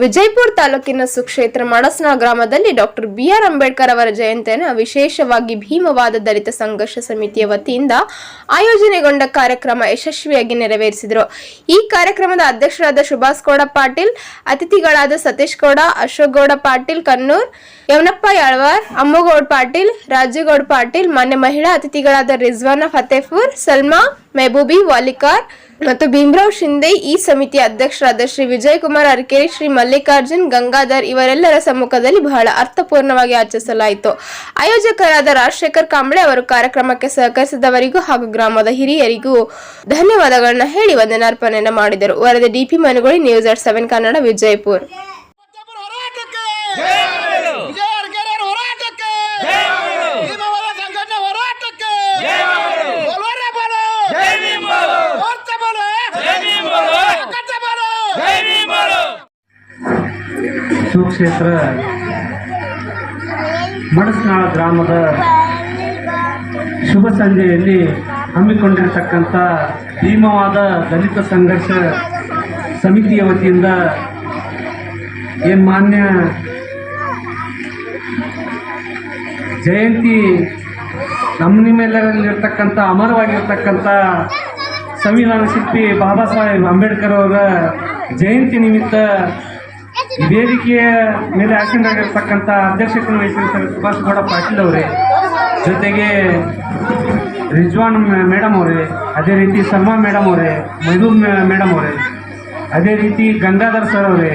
ವಿಜಯಪುರ ತಾಲೂಕಿನ ಸುಕ್ಷೇತ್ರ ಮಡಸ್ನ ಗ್ರಾಮದಲ್ಲಿ ಡಾಕ್ಟರ್ ಬಿ ಆರ್ ಅಂಬೇಡ್ಕರ್ ಅವರ ಜಯಂತಿಯನ್ನು ವಿಶೇಷವಾಗಿ ಭೀಮವಾದ ದಲಿತ ಸಂಘರ್ಷ ಸಮಿತಿಯ ವತಿಯಿಂದ ಆಯೋಜನೆಗೊಂಡ ಕಾರ್ಯಕ್ರಮ ಯಶಸ್ವಿಯಾಗಿ ನೆರವೇರಿಸಿದರು. ಈ ಕಾರ್ಯಕ್ರಮದ ಅಧ್ಯಕ್ಷರಾದ ಸುಭಾಷ್ ಗೌಡ ಪಾಟೀಲ್, ಅತಿಥಿಗಳಾದ ಸತೀಶ್ ಗೌಡ, ಅಶೋಕ್ ಗೌಡ ಪಾಟೀಲ್ ಕನ್ನೂರ್ ಯವನಪ್ಪ ಯಾಳ್ವಾರ್, ಅಮ್ಮಗೌಡ್ ಪಾಟೀಲ್, ರಾಜೇಗೌಡ ಪಾಟೀಲ್, ಮಾನ್ಯ ಮಹಿಳಾ ಅತಿಥಿಗಳಾದ ರಿಜ್ವಾನಾ ಫತೇಪುರ್, ಸಲ್ಮಾ ಮೆಹಬೂಬಿ ವಾಲಿಕಾರ್ ಮತ್ತು ಭೀಮರಾವ್ ಶಿಂದೆ ಈ ಸಮಿತಿಯ ಅಧ್ಯಕ್ಷರಾದ ಶ್ರೀ ವಿಜಯಕುಮಾರ್ ಅರ್ಕೇರಿ, ಶ್ರೀ ಮಲ್ಲಿಕಾರ್ಜುನ್ ಗಂಗಾಧರ್ ಇವರೆಲ್ಲರ ಸಮ್ಮುಖದಲ್ಲಿ ಬಹಳ ಅರ್ಥಪೂರ್ಣವಾಗಿ ಆಚರಿಸಲಾಯಿತು. ಆಯೋಜಕರಾದ ರಾಜಶೇಖರ್ ಕಾಂಬಳೆ ಅವರು ಕಾರ್ಯಕ್ರಮಕ್ಕೆ ಸಹಕರಿಸಿದವರಿಗೂ ಹಾಗೂ ಗ್ರಾಮದ ಹಿರಿಯರಿಗೂ ಧನ್ಯವಾದಗಳನ್ನು ಹೇಳಿ ವಂದನಾರ್ಪಣೆಯನ್ನು ಮಾಡಿದರು. ವರದಿ DP Manugoli, news at seven Kannada, Vijayapura. ಸುಕ್ಷೇತ್ರ ಮಡಸ್ನಾಳ ಗ್ರಾಮದ ಶುಭ ಸಂಜೆಯಲ್ಲಿ ಹಮ್ಮಿಕೊಂಡಿರತಕ್ಕಂಥ ಭೀಮವಾದ ದಲಿತ ಸಂಘರ್ಷ ಸಮಿತಿಯ ವತಿಯಿಂದ ಏನು ಮಾನ್ಯ ಜಯಂತಿ ನಮ್ಮ ನಿಮ್ಮೆಲ್ಲರಲ್ಲಿರ್ತಕ್ಕಂಥ ಅಮರವಾಗಿರ್ತಕ್ಕಂಥ ಸಂವಿಧಾನ ಶಿಲ್ಪಿ ಬಾಬಾ ಸಾಹೇಬ್ ಅಂಬೇಡ್ಕರ್ ಅವರ ಜಯಂತಿ ನಿಮಿತ್ತ ವೇದಿಕೆಯ ಮೇಲೆ ಆಸೀನರಾಗಿರ್ತಕ್ಕಂಥ ಅಧ್ಯಕ್ಷತೆಯನ್ನು ವಹಿಸಿರ್ತಾರೆ ಸುಭಾಷ್ ಗೌಡ ಪಾಟೀಲ್ ಅವರೇ, ಜೊತೆಗೆ ರಿಜ್ವಾನ್ ಮೇಡಮ್ ಅವರೇ, ಅದೇ ರೀತಿ ಶರ್ಮಾ ಮೇಡಮ್ ಅವರೇ ಮೈದೂರ್ ಮೇಡಮ್ ಅವರೇ, ಅದೇ ರೀತಿ ಗಂಗಾಧರ್ ಸರ್ ಅವರೇ,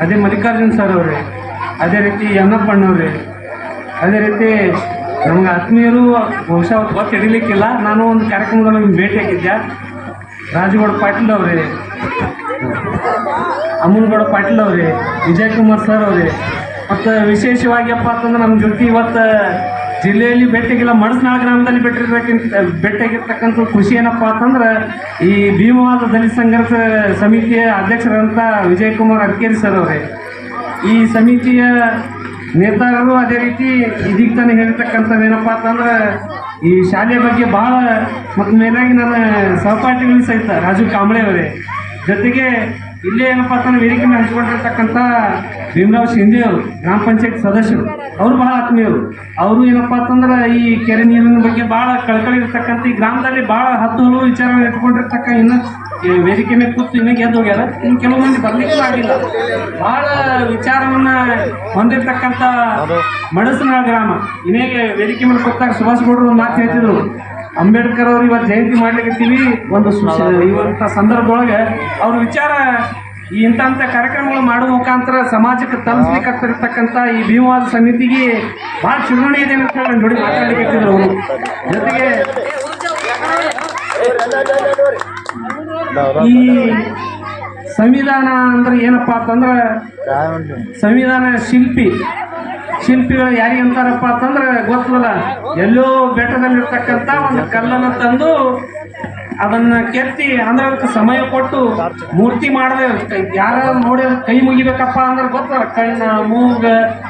ಅದೇ ಮಲ್ಲಿಕಾರ್ಜುನ್ ಸರ್ ಅವರೇ, ಅದೇ ರೀತಿ ಯಮನಪ್ಪಣ್ಣವ್ರೆ ಅದೇ ರೀತಿ ನಮ್ಗೆ ಆತ್ಮೀಯರು ಬಹುಶಃ ಗೊತ್ತು ಹಿಡಿಲಿಕ್ಕಿಲ್ಲ. ನಾನು ಒಂದು ಕಾರ್ಯಕ್ರಮದಲ್ಲಿ ಭೇಟಿ ಭೇಟಿಯಾಗಿದ್ದೆ ರಾಜಗೌಡ ಪಾಟೀಲ್ ಅವರೇ ಅಮ್ಮನಗೌಡ ಪಾಟೀಲ್ ಅವರೇ ವಿಜಯಕುಮಾರ್ ಸರ್ ಅವ್ರಿ. ಮತ್ತು ವಿಶೇಷವಾಗಿಯಪ್ಪ ಅಂತಂದ್ರೆ ನಮ್ಮ ಜೊತೆ ಇವತ್ತು ಜಿಲ್ಲೆಯಲ್ಲಿ ಬೆಟ್ಟಗಿಲ್ಲ ಮಡಸ್ನಾಳ ಗ್ರಾಮದಲ್ಲಿ ಬೆಟ್ಟಿರ್ತಕ್ಕಂಥ, ಭೇಟಿಯಾಗಿರ್ತಕ್ಕಂಥ ಖುಷಿ ಏನಪ್ಪ ಅಂತಂದ್ರೆ ಈ ಭೀಮವಾದ ದಲಿತ ಸಂಘರ್ಷ ಸಮಿತಿಯ ಅಧ್ಯಕ್ಷರಂತ ವಿಜಯಕುಮಾರ್ ಅಡ್ಕೇರಿ ಸರ್ ಅವರೇ. ಈ ಸಮಿತಿಯ ನೇತಾರರು ಅದೇ ರೀತಿ ಇದೀಗ ತಾನೇ ಹೇಳಿರ್ತಕ್ಕಂಥದ್ದು ಏನಪ್ಪ ಅಂತಂದ್ರೆ ಈ ಶಾಲೆಯ ಬಗ್ಗೆ ಭಾಳ ಮತ್ತು ಮೇಲಾಗಿ ನನ್ನ ಸಹಪಾಠಿಗಳು ಸಹಿತ ರಾಜು ಕಾಂಬಳೆ ಅವರೇ. ಜೊತೆಗೆ ಇಲ್ಲೇ ಏನಪ್ಪ ಅಂತ ವೇದಿಕೆ ಹಂಚಿಕೊಂಡಿರ್ತಕ್ಕಂಥ ಭೀಮರಾವ್ ಶಿಂದೆ ಅವರು, ಗ್ರಾಮ ಪಂಚಾಯತ್ ಸದಸ್ಯರು. ಅವರು ಬಹಳ ಆತ್ಮೀಯರು ಅವರು. ಏನಪ್ಪ ಅಂತಂದ್ರೆ ಈ ಕೆರೆ ನೀರಿನ ಬಗ್ಗೆ ಭಾಳ ಕಳಕಳಿ ಇರ್ತಕ್ಕಂಥ ಈ ಗ್ರಾಮದಲ್ಲಿ ಭಾಳ ಹತ್ತು ಹಲವು ವಿಚಾರ ಇಟ್ಕೊಂಡಿರ್ತಕ್ಕ ಇನ್ನು ವೇದಿಕೆ ಮೇಲೆ ಕೂತು ಇನ್ನೂ ಹೋಗ್ಯಾರ. ಇನ್ನು ಕೆಲವು ಮಂದಿ ಬರ್ಲಿಕ್ಕೂ ಆಗಿಲ್ಲ. ಬಹಳ ವಿಚಾರವನ್ನ ಹೊಂದಿರ್ತಕ್ಕಂಥ ಮಡಸನಾಳ ಗ್ರಾಮ. ಇನ್ನೇಗೆ ವೇದಿಕೆ ಮೇಲೆ ಕೂತಾಗ ಸುಭಾಷ್ ಗೌಡರು ಮಾತು ಹೇಳ್ತಿದ್ರು. ಅಂಬೇಡ್ಕರ್ ಅವರು ಇವತ್ತು ಜಯಂತಿ ಮಾಡ್ಲಿಕ್ಕತ್ತೀವಿ ಒಂದು ಇವತ್ತ ಸಂದರ್ಭದೊಳಗೆ ಅವ್ರ ವಿಚಾರ ಈ ಇಂಥ ಕಾರ್ಯಕ್ರಮಗಳು ಮಾಡುವ ಮುಖಾಂತರ ಸಮಾಜಕ್ಕೆ ತಲುಪಿಸಲಿಕ್ಕಂತ ಈ ಭೀಮವಾದ ಸಮಿತಿಗೆ ಭಾಳ ಚುನಾವಣೆ ಇದೆ ಅಂತ ಹೇಳಿ ನೋಡಿ ಮಾತಾಡ್ಲಿಕ್ಕಿದ್ರು ಅವರು. ಜೊತೆಗೆ ಈ ಸಂವಿಧಾನ ಅಂದ್ರೆ ಏನಪ್ಪಾ ಅಂತಂದ್ರೆ ಸಂವಿಧಾನ ಶಿಲ್ಪಿ ಶಿಲ್ಪಿಗಳು ಯಾರಿಗೆ ಅಂತಾರಪ್ಪ ಅಂತಂದ್ರೆ ಗೊತ್ತಲ್ಲ ಎಲ್ಲೋ ಬೆಟ್ಟದಲ್ಲಿರ್ತಕ್ಕಂಥ ಒಂದು ಕಲ್ಲನ್ನು ತಂದು ಅದನ್ನ ಕೆತ್ತಿ ಅಂದ್ರೆ ಅದಕ್ಕೆ ಸಮಯ ಕೊಟ್ಟು ಮೂರ್ತಿ ಮಾಡದೆ ಯಾರ ನೋಡಿ ಕೈ ಮುಗಿಬೇಕಪ್ಪ ಅಂದ್ರೆ ಗೊತ್ತಾರ ಕಣ್ಣ, ಮೂಗ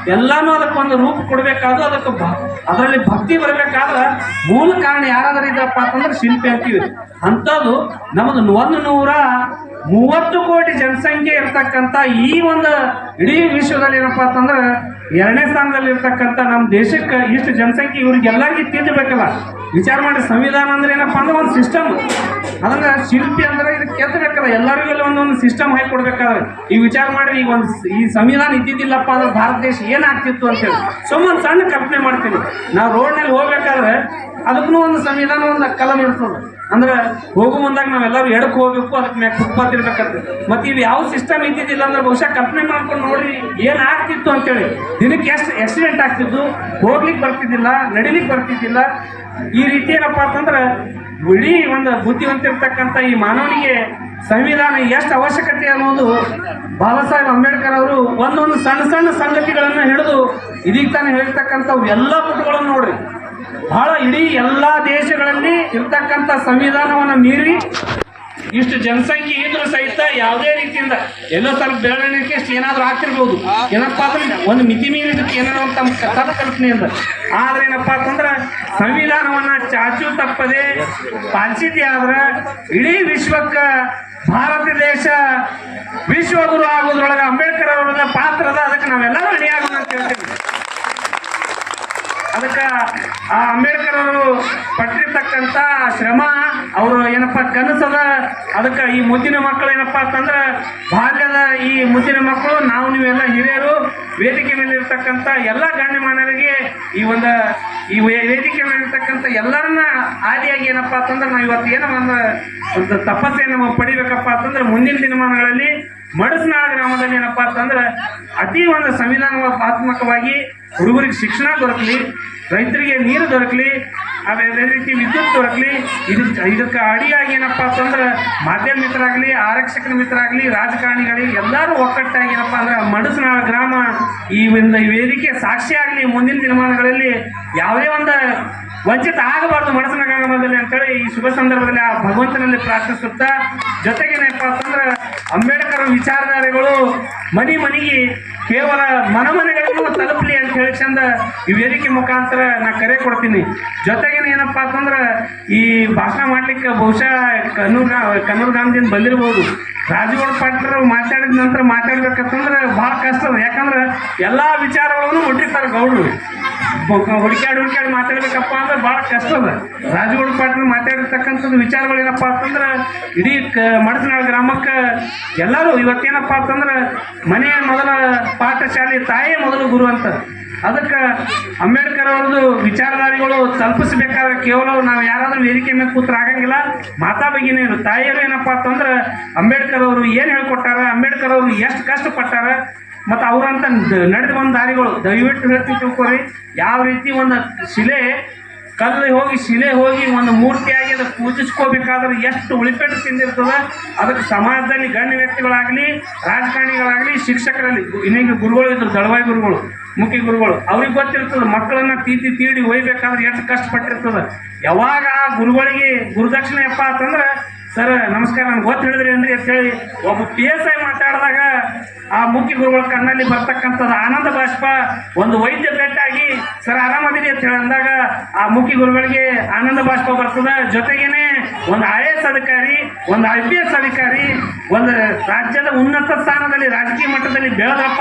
ಎಲ್ಲಾನು ಅದಕ್ಕೊಂದು ರೂಪ ಕೊಡಬೇಕಾದ್ರು ಅದಕ್ಕೆ ಅದರಲ್ಲಿ ಭಕ್ತಿ ಬರಬೇಕಾದ್ರೆ ಮೂಲ ಕಾರಣ ಯಾರಾದ್ರೂ ಇದ್ದಪ್ಪ ಅಂತಂದ್ರೆ ಶಿಲ್ಪಿ ಅಂತೀವಿ. ಅಂಥದ್ದು ನಮ್ಮದು ಒಂದು ನೂರ ಮೂವತ್ತು ಕೋಟಿ ಜನಸಂಖ್ಯೆ ಇರ್ತಕ್ಕಂಥ ಈ ಒಂದು ಇಡೀ ವಿಶ್ವದಲ್ಲಿ ಏನಪ್ಪಾ ಅಂತಂದ್ರೆ ಎರಡನೇ ಸ್ಥಾನದಲ್ಲಿ ಇರ್ತಕ್ಕಂಥ ನಮ್ಮ ದೇಶಕ್ಕೆ ಇಷ್ಟು ಜನಸಂಖ್ಯೆ ಇವ್ರಿಗೆಲ್ಲರಿಗೂ ತಿದ್ದಬೇಕಲ್ಲ ವಿಚಾರ ಮಾಡಿ ಸಂವಿಧಾನ ಅಂದ್ರೆ ಏನಪ್ಪಾ ಅಂದ್ರೆ ಒಂದು ಸಿಸ್ಟಮ್ ಅದನ್ನ ಶಿಲ್ಪಿ ಅಂದ್ರೆ ಇದಕ್ಕೆ ಕೆತ್ತಬೇಕಲ್ಲ ಎಲ್ಲರಿಗೂ ಒಂದೊಂದು ಸಿಸ್ಟಮ್ ಹಾಕಿ ಕೊಡ್ಬೇಕಾದ್ರೆ. ಈ ವಿಚಾರ ಮಾಡಿ ಈಗ ಒಂದು ಈ ಸಂವಿಧಾನ ಇದ್ದಿದ್ದಿಲ್ಲಪ್ಪ ಅಂದ್ರೆ ಭಾರತ ದೇಶ ಏನಾಗ್ತಿತ್ತು ಅಂತೇಳಿ ಸುಮ್ಮನೆ ಸಣ್ಣ ಕಲ್ಪನೆ ಮಾಡ್ತೀನಿ. ನಾವು ರೋಡ್ನಲ್ಲಿ ಹೋಗ್ಬೇಕಾದ್ರೆ ಅದಕ್ಕೂ ಒಂದು ಸಂವಿಧಾನ ಒಂದು ಕಲಂ ಇರ್ತದೆ. ಅಂದ್ರೆ ಹೋಗು ಮುಂದಾಗ ನಾವೆಲ್ಲರೂ ಎಡಕ್ಕೆ ಹೋಗ್ಬೇಕು ಅದಕ್ಕೆ ಮ್ಯಾಕ್ ಫುಟ್ಪಾತ್ ಇರ್ಬೇಕಂತ ಮತ್ತೆ ಇವು ಯಾವ ಸಿಸ್ಟಮ್ ಇದ್ದಿದ್ದಿಲ್ಲ ಅಂದ್ರೆ ಬಹುಶಃ ಕಲ್ಪನೆ ಮಾಡ್ಕೊಂಡು ನೋಡ್ರಿ ಏನ್ ಆಗ್ತಿತ್ತು ಅಂತೇಳಿ. ದಿನಕ್ಕೆ ಎಷ್ಟು ಆಕ್ಸಿಡೆಂಟ್ ಆಗ್ತಿದ್ದು ಹೋಗ್ಲಿಕ್ಕೆ ಬರ್ತಿದ್ದಿಲ್ಲ ನಡಿಲಿಕ್ಕೆ ಬರ್ತಿದ್ದಿಲ್ಲ. ಈ ರೀತಿ ಏನಪ್ಪಾ ಅಂತಂದ್ರೆ ಇಡೀ ಒಂದು ಬುದ್ಧಿವಂತ ಇರ್ತಕ್ಕಂಥ ಈ ಮಾನವನಿಗೆ ಸಂವಿಧಾನ ಎಷ್ಟು ಅವಶ್ಯಕತೆ ಅನ್ನೋದು ಬಾಬಾ ಸಾಹೇಬ್ ಅಂಬೇಡ್ಕರ್ ಅವರು ಒಂದೊಂದು ಸಣ್ಣ ಸಣ್ಣ ಸಂಗತಿಗಳನ್ನು ಹಿಡಿದು ಇದೀಗ ತಾನೇ ಹೇಳ್ತಕ್ಕಂಥವು ಎಲ್ಲ ಪುಟಗಳನ್ನು ನೋಡ್ರಿ. ಬಹಳ ಇಡೀ ಎಲ್ಲಾ ದೇಶಗಳಲ್ಲಿ ಇರ್ತಕ್ಕಂಥ ಸಂವಿಧಾನವನ್ನು ಮೀರಿ ಇಷ್ಟು ಜನಸಂಖ್ಯೆ ಇದ್ರೂ ಸಹಿತ ಯಾವುದೇ ರೀತಿಯಿಂದ ಎಲ್ಲ ಸ್ವಲ್ಪ ಬೆಳವಣಿಗೆ ಏನಾದರೂ ಆಗ್ತಿರ್ಬೋದು. ಏನಪ್ಪಾ ಅಂದ್ರೆ ಒಂದು ಮಿತಿ ಮೀರಿದಕ್ಕೆ ಅಂತ ತಮ್ಮ ಕಲ್ಪನೆ ಕಲ್ಪನೆಯಿಂದ ಆದ್ರೆ ಏನಪ್ಪಾ ಅಂತಂದ್ರೆ ಸಂವಿಧಾನವನ್ನ ಚಾಚು ತಪ್ಪದೆ ಪಾಲಿಸಿದ್ದೆ ಆದ್ರೆ ಇಡೀ ವಿಶ್ವಕ್ಕ ಭಾರತ ದೇಶ ವಿಶ್ವಗುರು ಆಗೋದ್ರೊಳಗೆ ಅಂಬೇಡ್ಕರ್ ಅವರ ಪಾತ್ರ ಅದ. ಅದಕ್ಕೆ ನಾವೆಲ್ಲರೂ ಅಣಿಯಾಗೋಣ ಅಂತ ಹೇಳ್ತೀವಿ. ಅದಕ್ಕೆ ಆ ಅಂಬೇಡ್ಕರ್ ಅವರು ಪಟ್ಟಿರ್ತಕ್ಕಂಥ ಶ್ರಮ, ಅವರು ಏನಪ್ಪ ಕನಸದ, ಅದಕ್ಕೆ ಈ ಮುದ್ದಿನ ಮಕ್ಕಳು ಏನಪ್ಪ ಅಂತಂದ್ರೆ ಭಾಗ್ಯದ ಈ ಮುದ್ದಿನ ಮಕ್ಕಳು, ನಾವು ನೀವೆಲ್ಲ ಹಿರಿಯರು, ವೇದಿಕೆ ಮೇಲೆ ಇರ್ತಕ್ಕಂಥ ಎಲ್ಲ ಗಣ್ಯಮಾನರಿಗೆ ಈ ಒಂದು, ಈ ವೇದಿಕೆ ಮೇಲೆ ಇರ್ತಕ್ಕಂಥ ಎಲ್ಲರನ್ನ ಆದಿಯಾಗಿ ಏನಪ್ಪ ಅಂತಂದ್ರೆ ನಾವು ಇವತ್ತು ಏನೋ ಒಂದು ಒಂದು ತಪಸ್ಸೆಯನ್ನು ಪಡಿಬೇಕಪ್ಪ ಅಂತಂದ್ರೆ ಮುಂದಿನ ದಿನಮಾನಗಳಲ್ಲಿ ಮಡಸ್ನಾಳ ಗ್ರಾಮದಲ್ಲಿ ಏನಪ್ಪ ಅಂತಂದ್ರೆ ಅತಿ ಒಂದು ಸಂವಿಧಾನಾತ್ಮಕವಾಗಿ ಹುಡುಗರಿಗೆ ಶಿಕ್ಷಣ ದೊರಕಲಿ, ರೈತರಿಗೆ ನೀರು ದೊರಕಲಿ, ಅದೇ ಅದೇ ರೀತಿ ವಿದ್ಯುತ್ ದೊರಕಲಿ. ಇದು ಇದಕ್ಕೆ ಅಡಿಯಾಗಿ ಏನಪ್ಪ ಅಂತಂದ್ರೆ ಮಾಧ್ಯಮ ಮಿತ್ರರಾಗಲಿ ಆರಕ್ಷಕರ ಮಿತ್ರರಾಗಲಿ, ರಾಜಕಾರಣಿಗಳಿ ಎಲ್ಲರೂ ಒಕ್ಕಟ್ಟಾಗಿ ಏನಪ್ಪ ಅಂದ್ರೆ ಮಡಸನಾಳ ಗ್ರಾಮ ಈ ಒಂದು ವೇದಿಕೆ ಸಾಕ್ಷಿ ಆಗಲಿ ಮುಂದಿನ ದಿನಮಾನಗಳಲ್ಲಿ ಯಾವುದೇ ಒಂದು ವಂಚಿತ ಆಗಬಾರ್ದು ಮನಸ್ಸಿನ ಗ್ರಾಮದಲ್ಲಿ ಅಂತೇಳಿ ಈ ಶುಭ ಸಂದರ್ಭದಲ್ಲಿ ಆ ಭಗವಂತನಲ್ಲಿ ಪ್ರಾರ್ಥಿಸುತ್ತಾ ಜೊತೆಗೆ ಏನಪ್ಪ ಅಂತಂದ್ರೆ ಅಂಬೇಡ್ಕರ್ ವಿಚಾರಧಾರೆಗಳು ಮನಿ ಮನಿಗೆ ಕೇವಲ ಮನ ಮನೆಗಳಿಗೂ ತಲುಪಲಿ ಅಂತ ಹೇಳಿ ಚಂದ ಈ ವೇದಿಕೆ ಮುಖಾಂತರ ನಾ ಕರೆ ಕೊಡ್ತೀನಿ. ಜೊತೆಗೇನೆ ಏನಪ್ಪ ಅಂತಂದ್ರೆ ಈ ಭಾಷಣ ಮಾಡ್ಲಿಕ್ಕೆ ಬಹುಶಃ ಕನ್ನೂರ್ ಕನ್ನೂರ್ ಗ್ರಾಮದಿಂದ ಬಂದಿರ್ಬೋದು. ರಾಜಗೌಡ ಪಾಟೀಲ್ ಮಾತಾಡಿದ ನಂತರ ಮಾತಾಡ್ಬೇಕಂತಂದ್ರೆ ಭಾಳ ಕಷ್ಟ. ಯಾಕಂದ್ರೆ ಎಲ್ಲಾ ವಿಚಾರಗಳನ್ನು ಮುಟ್ಟಿರ್ತಾರೆ ಗೌಡ್ರು. ಹುಡುಕ್ಯಾಡಿ ಹುಡುಕಾಡಿ ಮಾತಾಡ್ಬೇಕಪ್ಪ ಅಂದ್ರೆ ಭಾಳ ಕಷ್ಟ ಅದ. ರಾಜಗೌಡ ಪಾಟೀಲ್ ಮಾತಾಡಿರ್ತಕ್ಕಂಥದ್ದು ವಿಚಾರಗಳು ಏನಪ್ಪ ಅಂತಂದ್ರೆ ಇಡೀ ಕ ಮಡಸನಾಳ ಗ್ರಾಮಕ್ಕೆ ಎಲ್ಲರೂ ಇವತ್ತೇನಪ್ಪ ಅಂತಂದ್ರೆ ಮನೆಯ ಮೊದಲ ಪಾಠಶಾಲೆ ತಾಯೇ ಮೊದಲು ಗುರು ಅಂತ. ಅದಕ್ಕೆ ಅಂಬೇಡ್ಕರ್ ಅವ್ರದ್ದು ವಿಚಾರಧಾರಿಗಳು ತಲುಪಿಸ್ಬೇಕಾದ್ರೆ ಕೇವಲ ನಾವು ಯಾರಾದರೂ ವೇದಿಕೆ ಮೇಲೆ ಕೂತ್ರ ಆಗಂಗಿಲ್ಲ. ಮಾತಾ ಬಗ್ಗೆನೇನು ತಾಯಿಯರು ಏನಪ್ಪ ಅಂತಂದ್ರೆ ಅಂಬೇಡ್ಕರ್ ಅವರು ಏನು ಹೇಳ್ಕೊಟ್ಟಾರ, ಅಂಬೇಡ್ಕರ್ ಅವರು ಎಷ್ಟು ಕಷ್ಟಪಟ್ಟಾರ ಮತ್ತು ಅವರಂತ ನಡೆದು ಬಂದ ದಾರಿಗಳು. ದಯವಿಟ್ಟು ಹೇಳ್ತೀವಿ ತಿಳ್ಕೊರಿ. ಯಾವ ರೀತಿ ಒಂದು ಶಿಲೆ, ಕಲ್ಲು ಹೋಗಿ ಶಿಲೆ ಹೋಗಿ ಒಂದು ಮೂರ್ತಿಯಾಗಿ ಅದಕ್ಕೆ ಪೂಜಿಸ್ಕೋಬೇಕಾದ್ರೆ ಎಷ್ಟು ಉಳಿಪೆಟ್ಟು ತಿಂದಿರ್ತದೆ? ಅದಕ್ಕೆ ಸಮಾಜದಲ್ಲಿ ಗಣ್ಯ ವ್ಯಕ್ತಿಗಳಾಗಲಿ, ರಾಜಕಾರಣಿಗಳಾಗಲಿ, ಶಿಕ್ಷಕರಲ್ಲಿ. ಇನ್ನೇನು ಗುರುಗಳು ಇದ್ರು, ದಳವಾಯಿ ಗುರುಗಳು. ಮುಖ್ಯ ಗುರುಗಳು, ಅವ್ರಿಗೆ ಗೊತ್ತಿರ್ತದೆ, ಮಕ್ಕಳನ್ನ ತೀತಿ ತೀಡಿ ಒಯ್ಬೇಕಾದ್ರೆ ಎಷ್ಟು ಕಷ್ಟಪಟ್ಟಿರ್ತದೆ. ಯಾವಾಗ ಆ ಗುರುಗಳಿಗೆ ಗುರುದಕ್ಷಿಣೆ ಅಪ್ಪ ಅಂತಂದ್ರೆ, ಸರ್, ನಮಸ್ಕಾರ, ನನ್ಗೆ ಗೊತ್ತು ಹೇಳಿದ್ರಿ ಅಂದ್ರೆ ಅಂತೇಳಿ ಒಬ್ಬ ಪಿ ಎಸ್ ಐ ಮಾತಾಡಿದಾಗ ಆ ಮುಖ್ಯ ಗುರುಗಳ ಕಣ್ಣಲ್ಲಿ ಬರ್ತಕ್ಕಂಥದ್ದು ಆನಂದ ಬಾಷ್ಪ, ಒಂದು ವೈದ್ಯ ಭೇಟಾಗಿ ಸರ್, ಆರಾಮದಿರಿ? ಅಂತ ಹೇಳಿ ಅಂದಾಗ ಆ ಮುಖ್ಯ ಗುರುಗಳಿಗೆ ಆನಂದ ಬಾಷ್ಪ ಬರ್ತದ. ಜೊತೆಗೇನೆ ಒಂದು ಐ ಎಸ್ ಅಧಿಕಾರಿ, ಒಂದು ಐ ಪಿ ಎಸ್ ಅಧಿಕಾರಿ, ಒಂದು ರಾಜ್ಯದ ಉನ್ನತ ಸ್ಥಾನದಲ್ಲಿ, ರಾಜಕೀಯ ಮಟ್ಟದಲ್ಲಿ ಬೆಳೆದ್ರಪ್ಪ